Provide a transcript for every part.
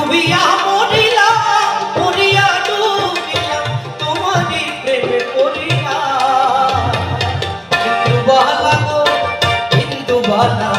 ডুবিয়া মরিলাম মরিয়া ডুবিলাম তোমারই প্রেমে পড়িয়া হিন্দু বালা গো হিন্দু বালা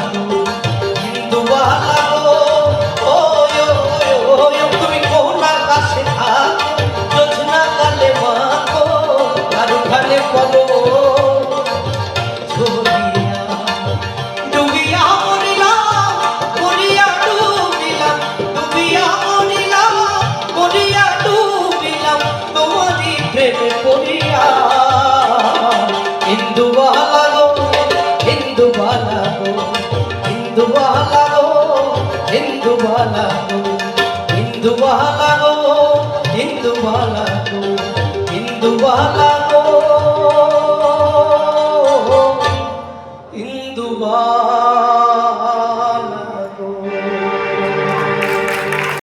ఇందు బాలకు ఇందు బాలకు ఇందు బాలకు ఇందు బాలకు